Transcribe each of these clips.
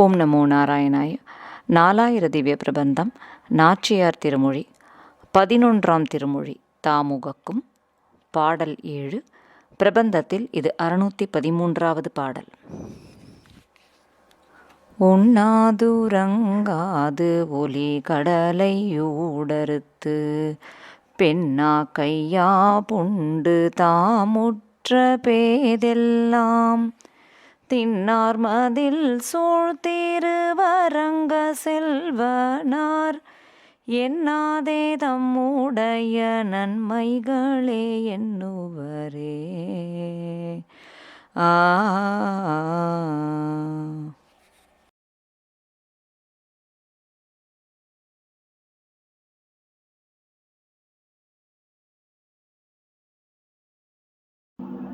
ஓம் நமோ நாராயணாய. நாலாயிர திவ்ய பிரபந்தம் நாச்சியார் திருமொழி பதினொன்றாம் திருமொழி தாமுகக்கும் பாடல் ஏழு பிரபந்தத்தில் இது அறுநூற்றி பதிமூன்றாவது பாடல். உண்ணாதுரங்காது ஒலி கடலை ஊடறுத்து பெண்ணா கையா புண்டு தாமுற்ற பேதெல்லாம் தின்னார் மதில் சூழ் திருவரங்க செல்வனார். என்னாதே தம்முடைய நன்மைகளே எண்ணுவரே. ஆ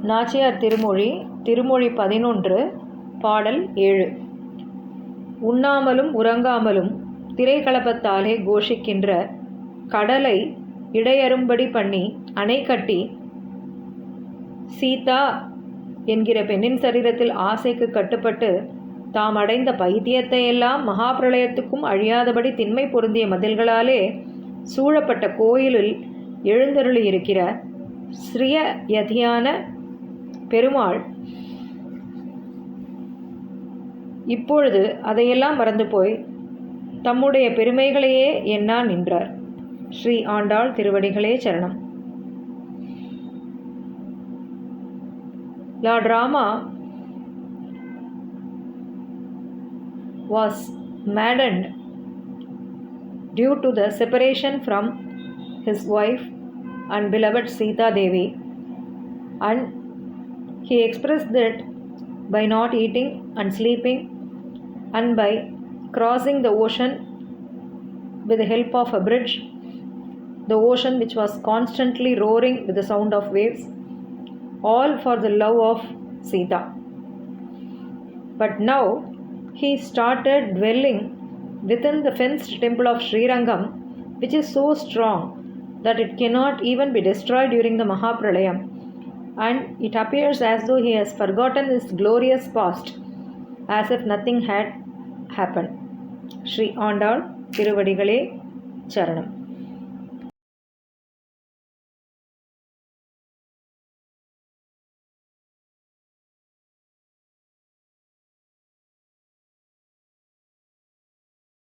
நாச்சியார் திருமொழி திருமொழி பதினொன்று பாடல் ஏழு. உண்ணாமலும் உறங்காமலும் திரைக்கலப்பத்தாலே கோஷிக்கின்ற கடலை இடையறும்படி பண்ணி அணை கட்டி சீதா என்கிற பெண்ணின் சரீரத்தில் ஆசைக்கு கட்டுப்பட்டு தாம் அடைந்த பைத்தியத்தை எல்லாம் மகாபிரளயத்துக்கும் அழியாதபடி திண்மை பொருந்திய மதில்களாலே சூழப்பட்ட கோயிலில் எழுந்தருளி இருக்கிற ஸ்ரீய யதியான பெருமாள் இப்பொழுது அதையெல்லாம் மறந்து போய் தம்முடைய பெருமைகளையே எண்ணா நின்றார் ஸ்ரீ ஆண்டாள் திருவடிகளே சரணம் lord Rama was maddened due to the separation from his wife and beloved Sita Devi and he expressed that by not eating and sleeping and by crossing the ocean with the help of a bridge, the ocean which was constantly roaring with the sound of waves, all for the love of Sita. But now he started dwelling within the fenced temple of Srirangam, which is so strong that it cannot even be destroyed during the Mahapralayam And it appears as though he has forgotten his glorious past, as if nothing had happened. Sri Andal திருவடிகளே சரணம்